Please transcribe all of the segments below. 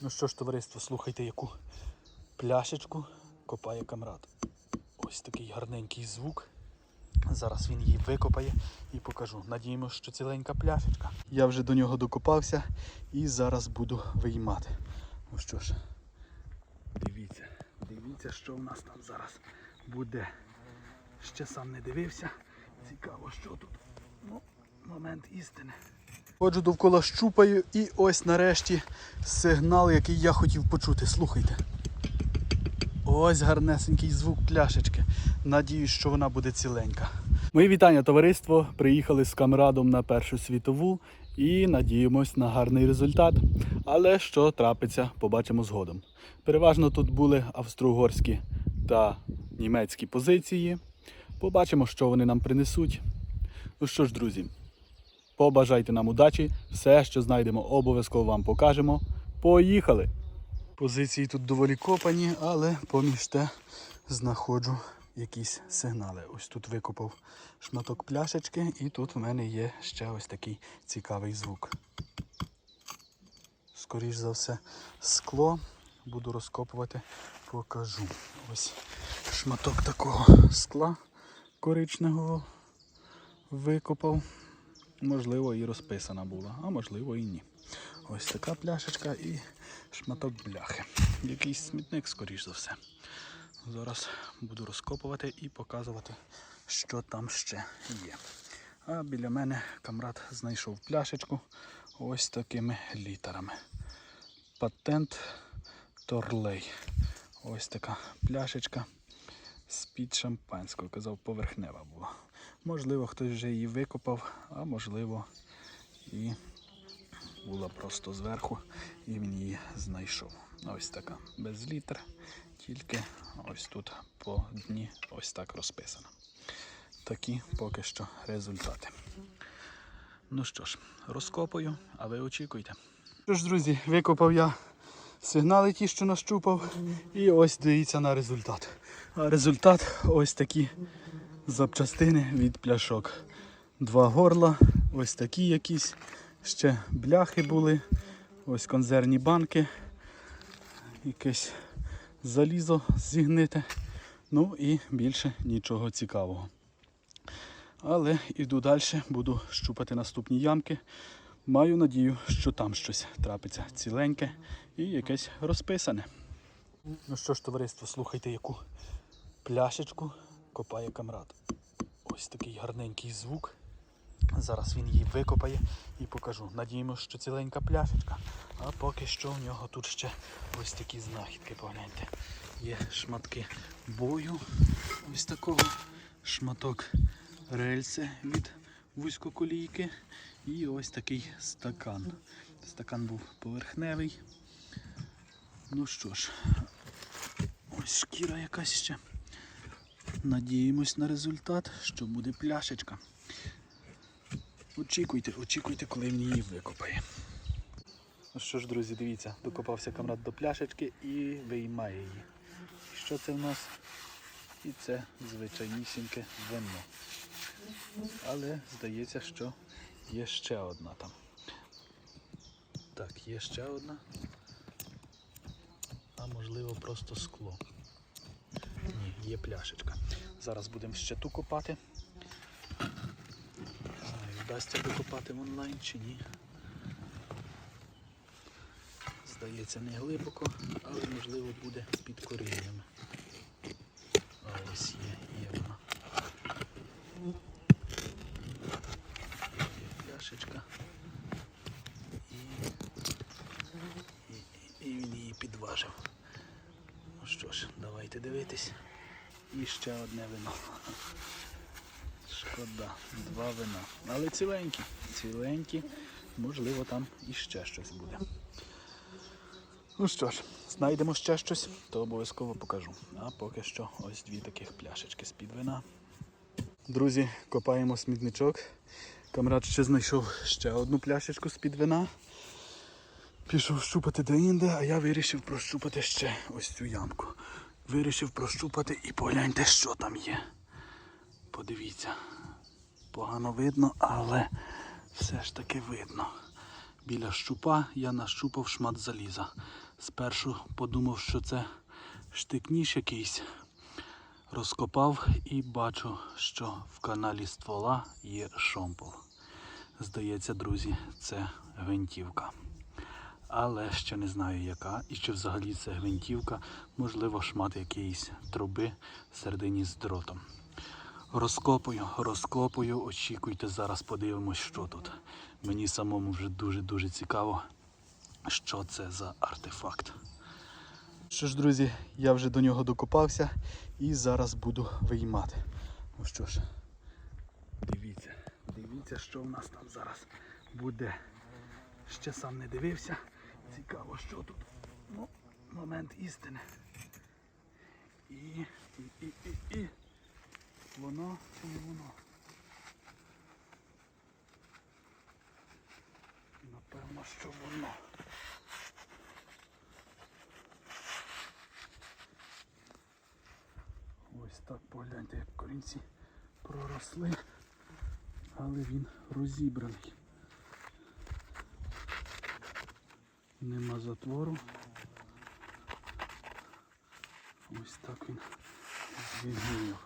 Ну що ж, товариство, слухайте, яку пляшечку копає камрад. Ось такий гарненький звук. Зараз він її викопає і покажу. Надіємося, що ціленька пляшечка. Я вже до нього докопався і зараз буду виймати. Ну що ж, дивіться, дивіться, що в нас там зараз буде. Ще сам не дивився. Цікаво, що тут. Ну, момент істини. Ходжу довкола щупаю і ось нарешті сигнал, який я хотів почути. Слухайте. Ось гарнесенький звук пляшечки. Надіюсь, що вона буде ціленька. Мої вітання, товариство. Приїхали з камрадом на Першу світову і надіємось на гарний результат. Але що трапиться, побачимо згодом. Переважно тут були австро-угорські та німецькі позиції. Побачимо, що вони нам принесуть. Ну що ж, друзі, побажайте нам удачі. Все, що знайдемо, обов'язково вам покажемо. Поїхали! Позиції тут доволі копані, але поміж те знаходжу якісь сигнали. Ось тут викопав шматок пляшечки, і тут в мене є ще ось такий цікавий звук. Скоріш за все, скло буду розкопувати, покажу. Ось шматок такого скла коричневого викопав. Можливо, і розписана була, а можливо і ні. Ось така пляшечка і шматок бляхи. Якийсь смітник, скоріш за все. Зараз буду розкопувати і показувати, що там ще є. А біля мене камрад знайшов пляшечку ось такими літерами. Патент Торлей. Ось така пляшечка з-під шампанського. Казав, поверхнева була. Можливо, хтось вже її викопав, а можливо і була просто зверху і він її знайшов. Ось така без літер, тільки ось тут по дні ось так розписано. Такі поки що результати. Ну що ж, розкопую, а ви очікуйте. Що ж, друзі, викопав я сигнали ті, що нащупав, і ось дивіться на результат. А результат ось такі запчастини від пляшок. Два горла, ось такі якісь, ще бляхи були, ось консервні банки, якесь залізо зігните. Ну і більше нічого цікавого. Але іду далі, буду щупати наступні ямки. Маю надію, що там щось трапиться ціленьке і якесь розписане. Ну що ж, товариство, слухайте, яку пляшечку копає камрад. Ось такий гарненький звук. Зараз він її викопає і покажу. Надіємося, що ціленька пляшечка. А поки що у нього тут ще ось такі знахідки, погляньте. Є шматки бою, ось такого, шматок рельси від вузькоколійки і ось такий стакан. Стакан був поверхневий. Ну що ж, ось шкіра якась ще. Надіємось на результат, що буде пляшечка. Очікуйте, очікуйте, коли він її викопає. Ну що ж, друзі, дивіться, докопався камрад до пляшечки і виймає її. Що це в нас? І це звичайнісіньке вино. Але здається, що є ще одна там. Так, є ще одна. А можливо просто скло. Є пляшечка. Зараз будемо ще ту копати. Знаю, вдасться докопати в онлайн чи ні. Здається, не глибоко, але можливо буде під коріннями. Ось є, є вона. Є пляшечка. І, і, і він її підважив. Ну що ж, давайте дивитись. І ще одне вино. Шкода, два вина. Але ціленькі, ціленькі. Можливо, там іще щось буде. Ну що ж, знайдемо ще щось, то обов'язково покажу. А поки що ось дві таких пляшечки з-під вина. Друзі, копаємо смітничок. Камрад ще знайшов ще одну пляшечку з-під вина. Пішов щупати де-інде, а я вирішив прощупати ще ось цю ямку. Вирішив прощупати і погляньте, що там є. Подивіться. Погано видно, але все ж таки видно. біля щупа я нащупав шмат заліза. Спершу подумав, що це штикніш якийсь. Розкопав і бачу, що в каналі ствола є шомпол. Здається, друзі, це гвинтівка. Але ще не знаю яка і чи взагалі це гвинтівка, можливо, шмат якоїсь труби всередині з дротом. Розкопую, розкопую, очікуйте, зараз подивимось, що тут. Мені самому вже дуже-дуже цікаво, що це за артефакт. Що ж, друзі, я вже до нього докопався і зараз буду виймати. Ну що ж, дивіться, дивіться, що в нас там зараз буде. Ще сам не дивився. Цікаво, що тут. Ну, момент істини. І, і, і, і, і. Воно чи не воно? Напевно, що воно. Ось так погляньте, як корінці проросли, але він розібраний. Нема затвору. Ось так він звільнив.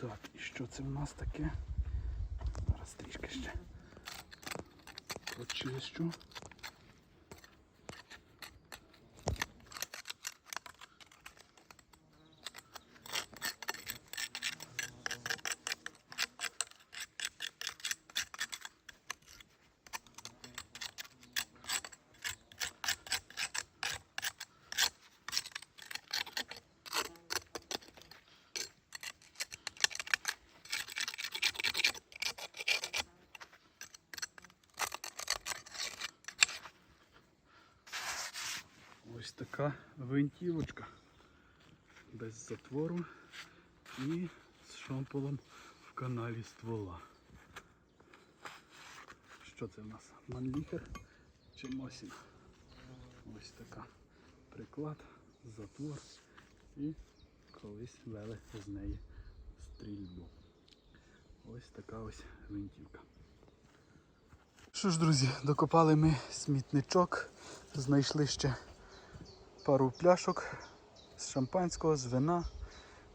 Так, і що це в нас таке? Зараз трішки ще почищу. Ось така гвинтівочка без затвору і з шомполом в каналі ствола. Що це в нас? Манліхер чи Мосін? Ось така приклад, затвор і колись вели з неї стрільбу. Ось така ось гвинтівка. Що ж, друзі, докопали ми смітничок, знайшли ще пару пляшок з шампанського, з вина,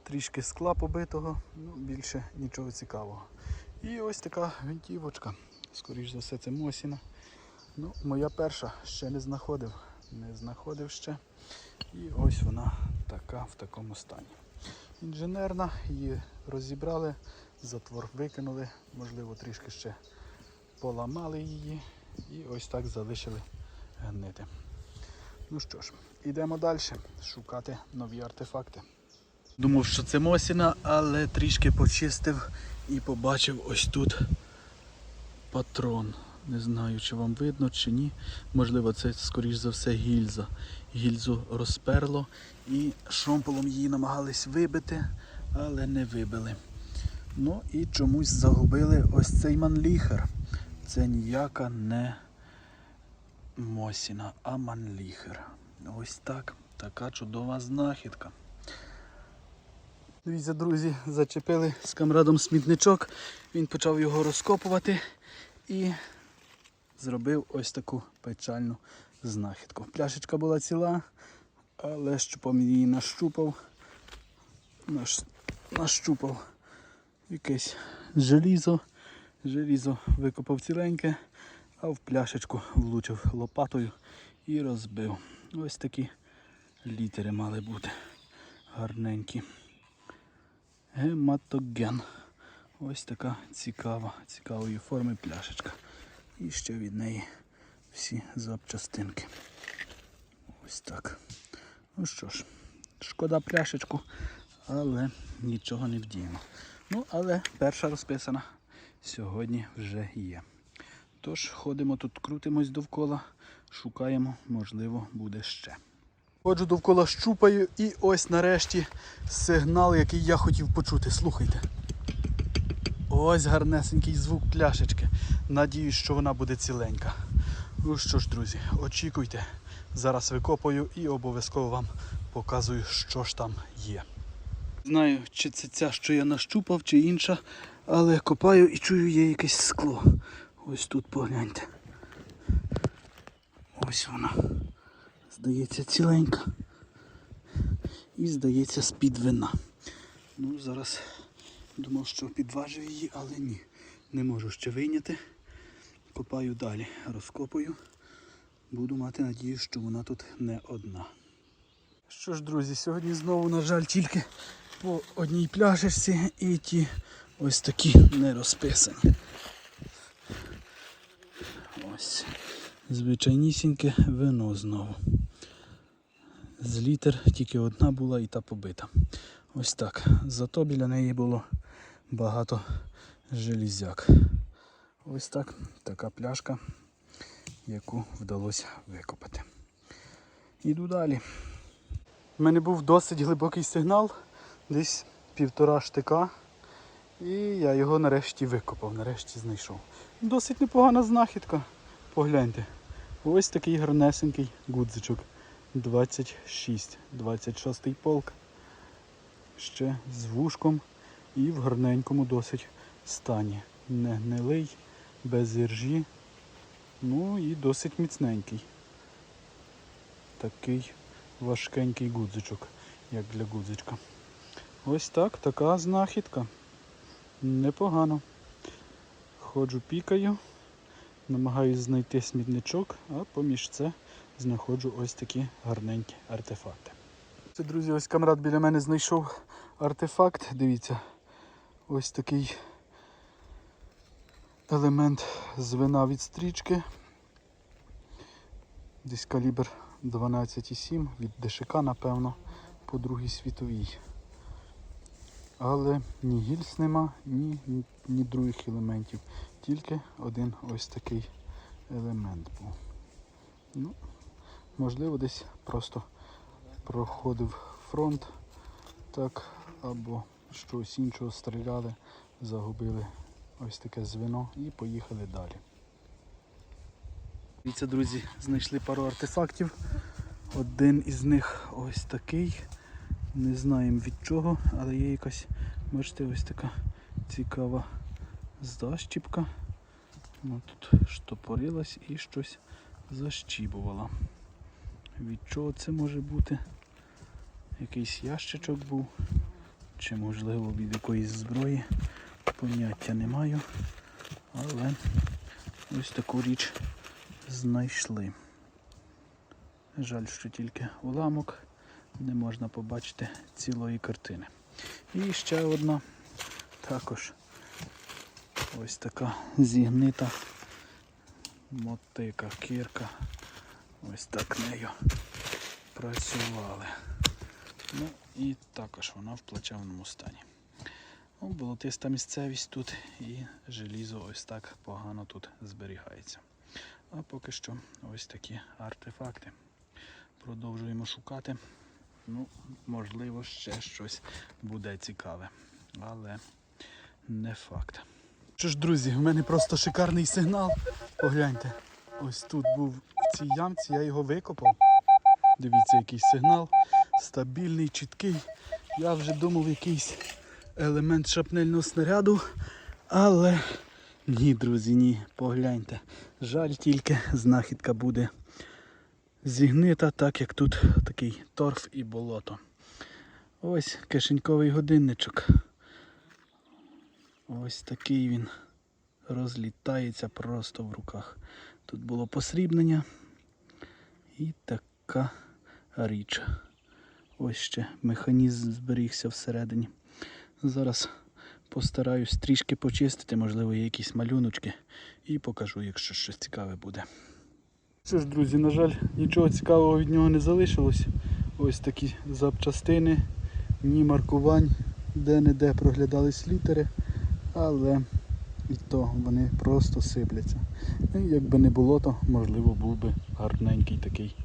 трішки скла побитого, ну більше нічого цікавого. І ось така гвинтівочка. Скоріш за все це Мосіна. Ну, моя перша ще не знаходив. Не знаходив ще. І ось вона така в такому стані. Інженерна, її розібрали, затвор викинули, можливо, трішки ще поламали її і ось так залишили гнити. Ну що ж, йдемо далі шукати нові артефакти. Думав, що це Мосіна, але трішки почистив і побачив ось тут патрон. Не знаю, чи вам видно, чи ні. Можливо, це, скоріш за все, гільза. Гільзу розперло і шомполом її намагались вибити, але не вибили. Ну і чомусь загубили ось цей манліхер. Це ніяка не Мосіна, а манліхер. Ось так. Така чудова знахідка. Дивіться, друзі, зачепили з камрадом смітничок. Він почав його розкопувати і зробив ось таку печальну знахідку. Пляшечка була ціла, але щупом її нащупав. Наш, нащупав якесь желізо. Желізо викопав ціленьке, а в пляшечку влучив лопатою і розбив. Ось такі літери мали бути гарненькі. Гематоген. Ось така цікава, цікавої форми пляшечка. І ще від неї всі запчастинки. Ось так. Ну що ж, шкода пляшечку, але нічого не вдіємо. Ну, але перша розписана сьогодні вже є. Тож ходимо тут, крутимось довкола, шукаємо, можливо, буде ще. Ходжу довкола щупаю і ось нарешті сигнал, який я хотів почути. Слухайте. Ось гарнесенький звук пляшечки. Надіюсь, що вона буде ціленька. Ну що ж, друзі, очікуйте. Зараз викопаю і обов'язково вам показую, що ж там є. Знаю, чи це ця, що я нащупав, чи інша, Але копаю і чую є якесь скло. Ось тут погляньте. Ось вона. Здається, ціленька. І здається, з-під вина. Ну, зараз думав, що підважив її, але ні. Не можу ще вийняти. Копаю далі, розкопую. Буду мати надію, що вона тут не одна. Що ж, друзі, сьогодні знову, на жаль, тільки по одній пляшечці і ті ось такі не розписані. Ось. Звичайнісіньке вино знову. З літер тільки одна була і та побита. Ось так. Зато біля неї було багато желізяк. Ось так. Така пляшка, яку вдалося викопати. Іду далі. У мене був досить глибокий сигнал, десь півтора штика. І я його нарешті викопав, нарешті знайшов. Досить непогана знахідка. Погляньте. Ось такий гарнесенький гудзичок. 26, 26 полк. Ще з вушком і в гарненькому досить стані. Не гнилий, без іржі. Ну і досить міцненький. Такий важкенький гудзичок, як для гудзичка. Ось так, така знахідка. Непогано. Ходжу, пікаю, намагаюсь знайти смітничок, а поміж це знаходжу ось такі гарненькі артефакти. Це, друзі, ось камрад біля мене знайшов артефакт. Дивіться, ось такий елемент звена від стрічки. Десь калібр 12,7 від ДШК, напевно, по Другій світовій. Але ні гільз нема, ні, ні, других елементів. Тільки один ось такий елемент був. Ну, можливо, десь просто проходив фронт, так, або щось іншого стріляли, загубили ось таке звено і поїхали далі. Дивіться, друзі, знайшли пару артефактів. Один із них ось такий. Не знаємо від чого, але є якась, бачите, ось така цікава защіпка. Ну, тут штопорилась і щось защібувала. Від чого це може бути? Якийсь ящичок був, чи можливо від якоїсь зброї. Поняття не маю. Але ось таку річ знайшли. Жаль, що тільки уламок не можна побачити цілої картини. І ще одна також ось така зігнита мотика, кірка. Ось так нею працювали. Ну і також вона в плачевному стані. Ну, болотиста місцевість тут і желізо ось так погано тут зберігається. А поки що ось такі артефакти. Продовжуємо шукати. Ну, можливо, ще щось буде цікаве, але не факт. Що ж, друзі, в мене просто шикарний сигнал. Погляньте, ось тут був в цій ямці, я його викопав. Дивіться, який сигнал. Стабільний, чіткий. Я вже думав якийсь елемент шапнельного снаряду, але ні, друзі, ні, погляньте. Жаль тільки знахідка буде зігнита, так як тут такий торф і болото. Ось кишеньковий годинничок. Ось такий він розлітається просто в руках. Тут було посрібнення і така річ. Ось ще механізм зберігся всередині. Зараз постараюсь трішки почистити, можливо, є якісь малюночки, і покажу, якщо щось цікаве буде. Що ж, друзі, на жаль, нічого цікавого від нього не залишилось. Ось такі запчастини, ні маркувань, де-не-де проглядались літери, але і то вони просто сипляться. Якби не було, то можливо був би гарненький такий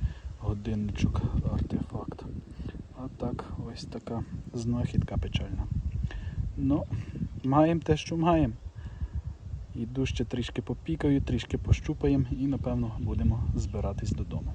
годинничок артефакт. А так, ось така знахідка печальна. Ну, маємо те, що маємо. Іду ще трішки попікаю, трішки пощупаємо і напевно будемо збиратись додому.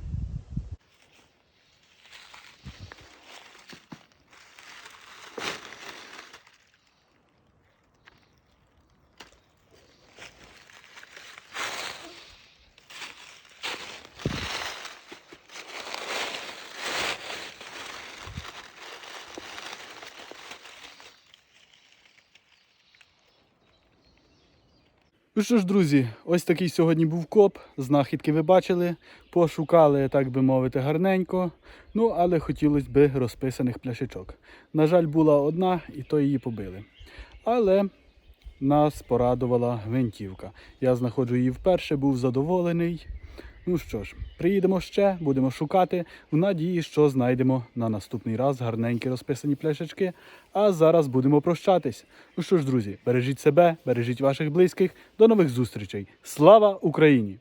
Ну що ж, друзі, ось такий сьогодні був коп. Знахідки ви бачили. Пошукали, так би мовити, гарненько. Ну, але хотілося б розписаних пляшечок. На жаль, була одна, і то її побили. Але нас порадувала гвинтівка. Я знаходжу її вперше, був задоволений. Ну що ж, приїдемо ще, будемо шукати в надії, що знайдемо на наступний раз гарненькі розписані пляшечки. А зараз будемо прощатись. Ну що ж, друзі, бережіть себе, бережіть ваших близьких. До нових зустрічей. Слава Україні!